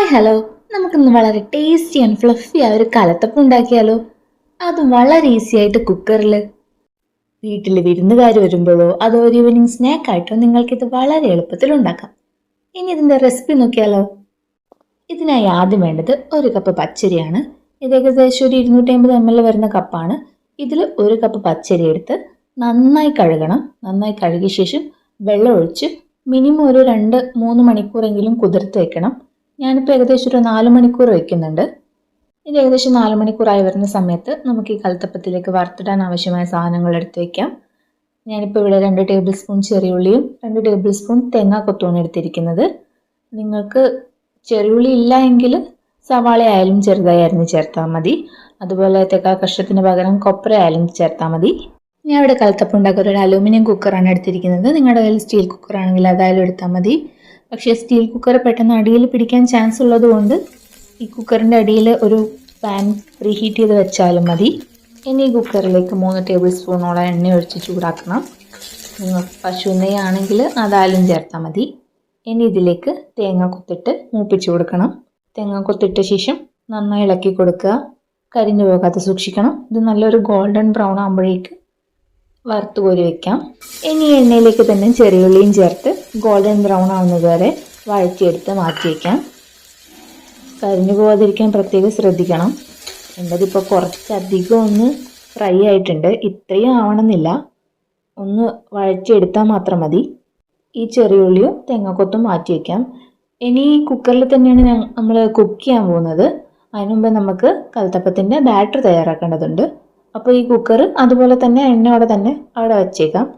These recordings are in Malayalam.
ഹായ് ഹലോ നമുക്കിന്ന് വളരെ ടേസ്റ്റി ആൻഡ് ഫ്ലഫി ആയ ഒരു കലത്തപ്പം ഉണ്ടാക്കിയാലോ? അത് വളരെ ഈസി ആയിട്ട് കുക്കറിൽ വീട്ടിൽ വിരുന്നുകാർ വരുമ്പോഴോ അതോ ഒരു ഈവനിങ് സ്നാക്കായിട്ടോ നിങ്ങൾക്കിത് വളരെ എളുപ്പത്തിൽ ഉണ്ടാക്കാം. ഇനി ഇതിന്റെ റെസിപ്പി നോക്കിയാലോ. ഇതിനായി ആദ്യം വേണ്ടത് ഒരു കപ്പ് പച്ചരിയാണ്. ഇത് ഏകദേശം ഒരു ഇരുന്നൂറ്റി അമ്പത് എം എൽ വരുന്ന കപ്പാണ് ഇതിൽ ഒരു കപ്പ് പച്ചരി എടുത്ത് നന്നായി കഴുകണം. നന്നായി കഴുകിയ ശേഷം വെള്ളം ഒഴിച്ച് മിനിമം ഒരു രണ്ട് മൂന്ന് മണിക്കൂറെങ്കിലും കുതിർത്ത് വെക്കണം. ഞാനിപ്പോൾ ഏകദേശം ഒരു നാല് മണിക്കൂർ വയ്ക്കുന്നുണ്ട് ഇത് ഏകദേശം നാല് മണിക്കൂറായി വരുന്ന സമയത്ത് നമുക്ക് ഈ കൽത്തപ്പത്തിലേക്ക് വറുത്തിടാൻ ആവശ്യമായ സാധനങ്ങൾ എടുത്ത് വയ്ക്കാം ഞാനിപ്പോൾ ഇവിടെ രണ്ട് ടേബിൾ സ്പൂൺ ചെറിയുള്ളിയും രണ്ട് ടേബിൾ സ്പൂൺ തേങ്ങാക്കൊത്തുമാണ് എടുത്തിരിക്കുന്നത്. നിങ്ങൾക്ക് ചെറിയുള്ളി ഇല്ല എങ്കിൽ സവാള ആയാലും ചെറുതായി അരിഞ്ഞ് ചേർത്താൽ മതി. അതുപോലെ തേക്കാ കഷ്ണത്തിന് പകരം കൊപ്ര ആയാലും ചേർത്താൽ മതി. ഞാൻ ഇവിടെ കലത്തപ്പം ഒരു അലൂമിനിയം കുക്കറാണ് എടുത്തിരിക്കുന്നത്. നിങ്ങളുടെ കയ്യിൽ സ്റ്റീൽ കുക്കറാണെങ്കിൽ അതായാലും എടുത്താൽ മതി. പക്ഷേ സ്റ്റീൽ കുക്കർ പെട്ടെന്ന് അടിയിൽ പിടിക്കാൻ ചാൻസ് ഉള്ളതുകൊണ്ട് ഈ കുക്കറിന്റെ അടിയിൽ ഒരു പാൻ റീഹീറ്റ് ചെയ്ത് വെച്ചാലും മതി. ഇനി ഈ കുക്കറിലേക്ക് മൂന്ന് ടേബിൾ സ്പൂണോളം എണ്ണ ഒഴിച്ച് ചൂടാക്കണം. നിങ്ങൾ പശു നെയ്യാണെങ്കിൽ അതാലും ചേർത്താൽ മതി. ഇനി ഇതിലേക്ക് തേങ്ങ കൊത്തിട്ട് മൂപ്പിച്ച് കൊടുക്കണം. തേങ്ങ കൊത്തിട്ട ശേഷം നന്നായി ഇളക്കി കൊടുക്കുക. കരിഞ്ഞു പോകാതെ സൂക്ഷിക്കണം. ഇത് നല്ലൊരു ഗോൾഡൻ ബ്രൗൺ ആകുമ്പോഴേക്ക് വറുത്ത് കോരി വെക്കാം. ഇനി എണ്ണയിലേക്ക് തന്നെ ചെറിയുള്ളിയും ചേർത്ത് ഗോൾഡൻ ബ്രൗൺ ആവുന്നത് വരെ വഴറ്റിയെടുത്ത് മാറ്റി വയ്ക്കാം കരിഞ്ഞു പോകാതിരിക്കാൻ പ്രത്യേകം ശ്രദ്ധിക്കണം. എന്നതിപ്പോൾ കുറച്ചധികം ഒന്ന് ഫ്രൈ ആയിട്ടുണ്ട്. ഇത്രയും ആവണമെന്നില്ല. ഒന്ന് വഴറ്റിയെടുത്താൽ മാത്രം മതി. ഈ ചെറിയുള്ളിയും തേങ്ങാക്കൊത്തും മാറ്റി വയ്ക്കാം ഇനി കുക്കറിൽ തന്നെയാണ് നമ്മൾ കുക്ക് ചെയ്യാൻ പോകുന്നത്. അതിനുമുമ്പ് നമുക്ക് കൽത്തപ്പത്തിന്റെ ബാറ്റർ തയ്യാറാക്കേണ്ടതുണ്ട്. അപ്പോൾ ഈ കുക്കർ അതുപോലെ തന്നെ എണ്ണയോടെ തന്നെ അവിടെ വച്ചേക്കാം.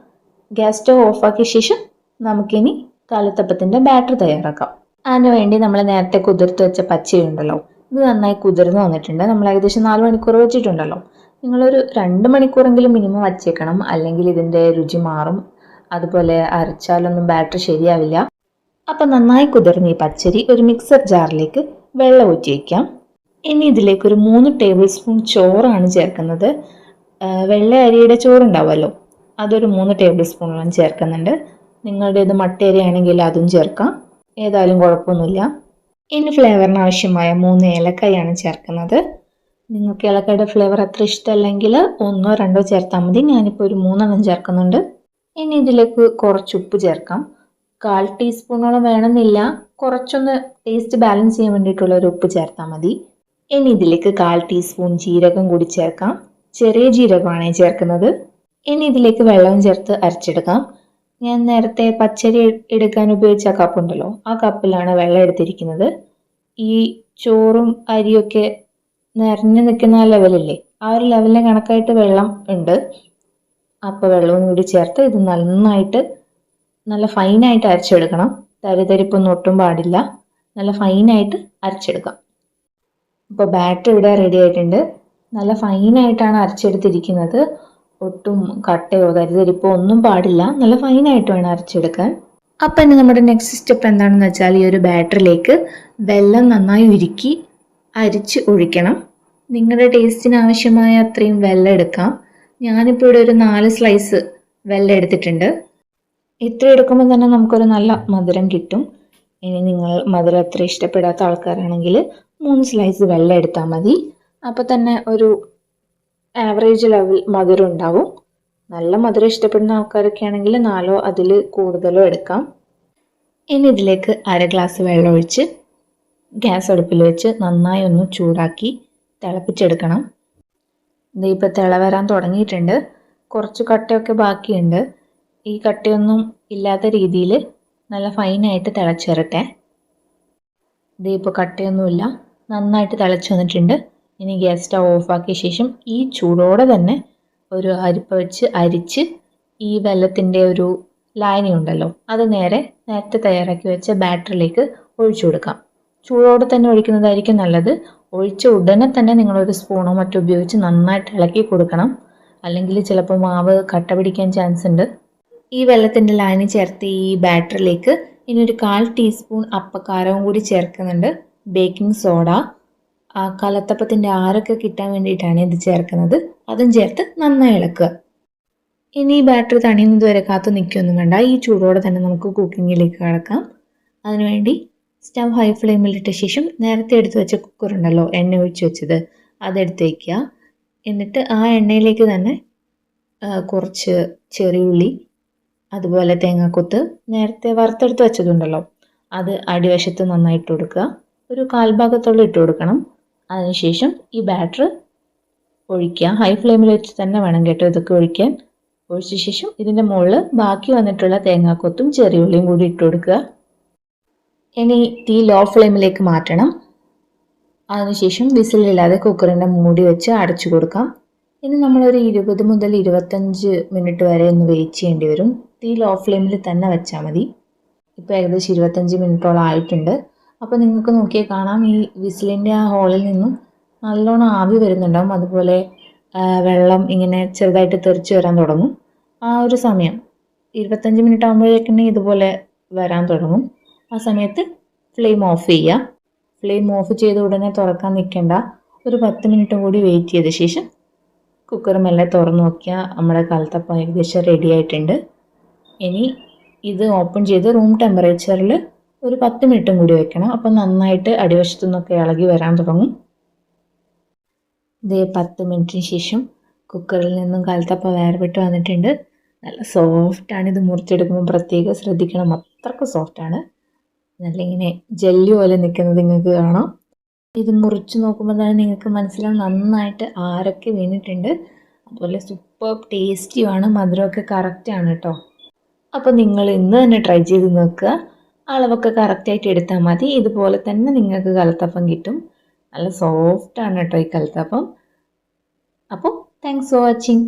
ഗ്യാസ് സ്റ്റവ് ഓഫാക്കിയ ശേഷം നമുക്കിനി കാലത്തപ്പത്തിന്റെ ബാറ്റർ തയ്യാറാക്കാം. അതിന് വേണ്ടി നമ്മൾ നേരത്തെ കുതിർത്ത് വെച്ച പച്ചയുണ്ടല്ലോ ഇത് നന്നായി കുതിർന്ന് വന്നിട്ടുണ്ട്. നമ്മൾ ഏകദേശം നാല് മണിക്കൂർ വെച്ചിട്ടുണ്ടല്ലോ. നിങ്ങളൊരു രണ്ട് മണിക്കൂറെങ്കിലും മിനിമം വച്ചേക്കണം. അല്ലെങ്കിൽ ഇതിന്റെ രുചി മാറും. അതുപോലെ അരച്ചാലൊന്നും ബാറ്റർ ശരിയാവില്ല. അപ്പം നന്നായി കുതിർന്ന ഈ പച്ചരി ഒരു മിക്സർ ജാറിലേക്ക് വെള്ളം ഊറ്റി വയ്ക്കാം ഇനി ഇതിലേക്ക് ഒരു മൂന്ന് ടേബിൾ സ്പൂൺ ചോറാണ് ചേർക്കുന്നത്. വെള്ള അരിയുടെ ചോറുണ്ടാവുമല്ലോ. അതൊരു മൂന്ന് ടേബിൾ സ്പൂണോളം ചേർക്കുന്നുണ്ട്. നിങ്ങളുടേത് മട്ടേരി ആണെങ്കിൽ അതും ചേർക്കാം. ഏതായാലും കുഴപ്പമൊന്നുമില്ല. ഇനി ഫ്ലേവറിന് ആവശ്യമായ മൂന്ന് ഏലക്കായാണ് ചേർക്കുന്നത്. നിങ്ങൾക്ക് ഏലക്കായുടെ ഫ്ലേവർ അത്ര ഇഷ്ടമല്ലെങ്കിൽ ഒന്നോ രണ്ടോ ചേർത്താൽ മതി. ഞാനിപ്പോൾ ഒരു മൂന്നെണ്ണം ചേർക്കുന്നുണ്ട്. ഇനി ഇതിലേക്ക് കുറച്ച് ഉപ്പ് ചേർക്കാം. കാൽ ടീസ്പൂണോളം വേണമെന്നില്ല. കുറച്ചൊന്ന് ടേസ്റ്റ് ബാലൻസ് ചെയ്യാൻ വേണ്ടിയിട്ടുള്ള ഒരു ഉപ്പ് ചേർത്താൽ മതി. ഇനി ഇതിലേക്ക് കാൽ ടീസ്പൂൺ ജീരകം കൂടി ചേർക്കാം. ചെറിയ ജീരകമാണ് ചേർക്കുന്നത്. ഇനി ഇതിലേക്ക് വെള്ളം ചേർത്ത് അരച്ചെടുക്കാം. ഞാൻ നേരത്തെ പച്ചരി എടുക്കാൻ ഉപയോഗിച്ച കപ്പുണ്ടല്ലോ ആ കപ്പിലാണ് വെള്ളം എടുത്തിരിക്കുന്നത്. ഈ ചോറും അരിയൊക്കെ നിറഞ്ഞു നിൽക്കുന്ന ആ ലെവലില്ലേ ആ ഒരു ലെവലിന് കണക്കായിട്ട് വെള്ളം ഉണ്ട്. അപ്പോൾ വെള്ളവും കൂടി ചേർത്ത് ഇത് നന്നായിട്ട് നല്ല ഫൈനായിട്ട് അരച്ചെടുക്കണം. തരിതരിപ്പൊന്നും ഒട്ടും പാടില്ല. നല്ല ഫൈനായിട്ട് അരച്ചെടുക്കാം. ഇപ്പോൾ ബാറ്റർ ഇവിടെ റെഡി ആയിട്ടുണ്ട്. നല്ല ഫൈനായിട്ടാണ് അരച്ചെടുത്തിരിക്കുന്നത്. ഒട്ടും കട്ടയോ കരുതരിപ്പോ ഒന്നും പാടില്ല. നല്ല ഫൈനായിട്ട് വേണം അരച്ചെടുക്കാൻ. അപ്പം ഇനി നമ്മുടെ നെക്സ്റ്റ് സ്റ്റെപ്പ് എന്താണെന്ന് വെച്ചാൽ ഈ ഒരു ബാറ്ററിലേക്ക് വെള്ളം നന്നായി ഉരുക്കി അരിച്ച് ഒഴിക്കണം. നിങ്ങളുടെ ടേസ്റ്റിന് ആവശ്യമായ അത്രയും വെള്ളം എടുക്കാം. ഞാനിപ്പോൾ ഇവിടെ ഒരു നാല് സ്ലൈസ് വെള്ളം എടുത്തിട്ടുണ്ട്. ഇത്ര എടുക്കുമ്പോൾ തന്നെ നമുക്കൊരു നല്ല മധുരം കിട്ടും. ഇനി നിങ്ങൾ മധുരം അത്ര ഇഷ്ടപ്പെടാത്ത ആൾക്കാരാണെങ്കിൽ മൂന്ന് സ്ലൈസ് വെള്ളം എടുത്താൽ മതി. അപ്പോൾ തന്നെ ഒരു ആവറേജ് ലെവൽ മധുരം ഉണ്ടാവും. നല്ല മധുരം ഇഷ്ടപ്പെടുന്ന ആൾക്കാരൊക്കെ ആണെങ്കിൽ നാലോ അതിൽ കൂടുതലോ എടുക്കാം. ഇനി ഇതിലേക്ക് അര ഗ്ലാസ് വെള്ളം ഒഴിച്ച് ഗ്യാസ് അടുപ്പിൽ വെച്ച് നന്നായി ഒന്ന് ചൂടാക്കി തിളപ്പിച്ചെടുക്കണം. ഇത് ഇപ്പോൾ തിള വരാൻ തുടങ്ങിയിട്ടുണ്ട്. കുറച്ച് കട്ടയൊക്കെ ബാക്കിയുണ്ട്. ഈ കട്ടയൊന്നും ഇല്ലാത്ത രീതിയിൽ നല്ല ഫൈനായിട്ട് തിളച്ചിരട്ടെ ഇതിപ്പോൾ കട്ടയൊന്നുമില്ല. നന്നായിട്ട് തിളച്ച് വന്നിട്ടുണ്ട്. ഇനി ഗ്യാസ് സ്റ്റവ് ഓഫാക്കിയ ശേഷം ഈ ചൂടോടെ തന്നെ ഒരു അരിപ്പ വെച്ച് അരിച്ച് ഈ വെള്ളത്തിന്റെ ഒരു ലായനി ഉണ്ടല്ലോ അത് നേരെ നേരത്തെ തയ്യാറാക്കി വെച്ച ബാറ്ററിലേക്ക് ഒഴിച്ചു കൊടുക്കാം. ചൂടോടെ തന്നെ ഒഴിക്കുന്നതായിരിക്കും നല്ലത്. ഒഴിച്ച ഉടനെ തന്നെ നിങ്ങളൊരു സ്പൂണോ മറ്റോ ഉപയോഗിച്ച് നന്നായിട്ട് ഇളക്കി കൊടുക്കണം. അല്ലെങ്കിൽ ചിലപ്പോൾ മാവ് കട്ട പിടിക്കാൻ ചാൻസ് ഉണ്ട്. ഈ വെള്ളത്തിന്റെ ലായനി ചേർത്ത് ഈ ബാറ്ററിലേക്ക് ഇനി ഒരു കാൽ ടീസ്പൂൺ അപ്പക്കാരവും കൂടി ചേർക്കുന്നുണ്ട്. ബേക്കിംഗ് സോഡ ആ കലത്തപ്പത്തിന്റെ ആരൊക്കെ കിട്ടാൻ വേണ്ടിയിട്ടാണ് ഇത് ചേർക്കുന്നത്. അതും ചേർത്ത് നന്നായി ഇളക്കുക. ഇനി ഈ ബാറ്ററി തണിയുന്നത് വരെ കാത്തു നിൽക്കുകയൊന്നും വേണ്ട. ഈ ചൂടോടെ തന്നെ നമുക്ക് കുക്കിങ്ങിലേക്ക് കടക്കാം. അതിനുവേണ്ടി സ്റ്റവ് ഹൈ ഫ്ലെയിമിലിട്ട ശേഷം നേരത്തെ എടുത്തു വെച്ച കുക്കർ ഉണ്ടല്ലോ എണ്ണ ഒഴിച്ച് വെച്ചത് അതെടുത്ത് വയ്ക്കുക എന്നിട്ട് ആ എണ്ണയിലേക്ക് തന്നെ കുറച്ച് ചെറിയുള്ളി അതുപോലെ തേങ്ങാക്കൊത്ത് നേരത്തെ വറുത്തെടുത്ത് വെച്ചതുണ്ടല്ലോ അത് അടിവശത്ത് നന്നായിട്ട് കൊടുക്കുക. ഒരു കാൽഭാഗത്തോളം ഇട്ട് കൊടുക്കണം. അതിനുശേഷം ഈ ബാറ്റർ ഒഴിക്കുക. ഹൈ ഫ്ലെയിമിൽ വെച്ച് തന്നെ വേണം കേട്ടോ ഇതൊക്കെ ഒഴിക്കാൻ. ഒഴിച്ച ശേഷം ഇതിന്റെ മുകളിൽ ബാക്കി വന്നിട്ടുള്ള തേങ്ങാക്കൊത്തും ചെറിയുള്ളിയും കൂടി ഇട്ട് കൊടുക്കുക. ഇനി തീ ലോ ഫ്ലെയിമിലേക്ക് മാറ്റണം. അതിനുശേഷം വിസിലില്ലാതെ കുക്കറിന്റെ മൂടി വെച്ച് അടച്ചു കൊടുക്കാം. ഇനി നമ്മളൊരു ഇരുപത് മുതൽ ഇരുപത്തഞ്ച് മിനിറ്റ് വരെ ഒന്ന് വെയിറ്റ് ചെയ്യേണ്ടി വരും. തീ ലോ ഫ്ലെയിമിൽ തന്നെ വെച്ചാൽ മതി. ഇപ്പോൾ ഏകദേശം ഇരുപത്തഞ്ച് മിനിറ്റോളം ആയിട്ടുണ്ട്. അപ്പോൾ നിങ്ങൾക്ക് നോക്കിയാൽ കാണാം ഈ വിസിലിന്റെ ആ ഹോളിൽ നിന്നും നല്ലോണം ആവി വരുന്നുണ്ടാവും. അതുപോലെ വെള്ളം ഇങ്ങനെ ചെറുതായിട്ട് തെറിച്ച് വരാൻ തുടങ്ങും. ആ ഒരു സമയം ഇരുപത്തഞ്ച് മിനിറ്റ് ആകുമ്പോഴേക്കും ഇതുപോലെ വരാൻ തുടങ്ങും. ആ സമയത്ത് ഫ്ലെയിം ഓഫ് ചെയ്യുക. ഫ്ലെയിം ഓഫ് ചെയ്ത ഉടനെ തുറക്കാൻ നിൽക്കേണ്ട ഒരു പത്ത് മിനിറ്റ് കൂടി വെയിറ്റ് ചെയ്ത ശേഷം കുക്കർ മെല്ലെ തുറന്ന് നോക്കിയാൽ നമ്മുടെ കാലത്തപ്പം ഏകദേശം റെഡി ആയിട്ടുണ്ട്. ഇനി ഇത് ഓപ്പൺ ചെയ്ത് റൂം ടെമ്പറേച്ചറിൽ ഒരു പത്ത് മിനിറ്റും കൂടി വെക്കണം. അപ്പം നന്നായിട്ട് അടിവശത്തു നിന്നൊക്കെ ഇളകി വരാൻ തുടങ്ങും. ഇതേ പത്ത് മിനിറ്റിന് ശേഷം കുക്കറിൽ നിന്നും കലത്തപ്പ വേർപെട്ട് വന്നിട്ടുണ്ട്. നല്ല സോഫ്റ്റാണ് ഇത് മുറിച്ചെടുക്കുമ്പോൾ പ്രത്യേകം ശ്രദ്ധിക്കണം. അത്രയ്ക്ക് സോഫ്റ്റാണ് നല്ല ഇങ്ങനെ ജെല്ലി പോലെ നിൽക്കുന്നത് നിങ്ങൾക്ക് കാണാം. ഇത് മുറിച്ച് നോക്കുമ്പോൾ തന്നെ നിങ്ങൾക്ക് മനസ്സിലാവും നന്നായിട്ട് ആരൊക്കെ വീണിട്ടുണ്ട്. അതുപോലെ സൂപ്പർ ടേസ്റ്റിയുമാണ് മധുരമൊക്കെ കറക്റ്റാണ് കേട്ടോ. അപ്പോൾ നിങ്ങൾ ഇന്ന് തന്നെ ട്രൈ ചെയ്ത് നോക്കുക. അളവൊക്കെ കറക്റ്റായിട്ട് എടുത്താൽ മതി. ഇതുപോലെ തന്നെ നിങ്ങൾക്ക് കലത്തപ്പം കിട്ടും. നല്ല സോഫ്റ്റാണ് കേട്ടോ ഈ കലത്തപ്പം. അപ്പോൾ താങ്ക്സ് ഫോർ വാച്ചിങ്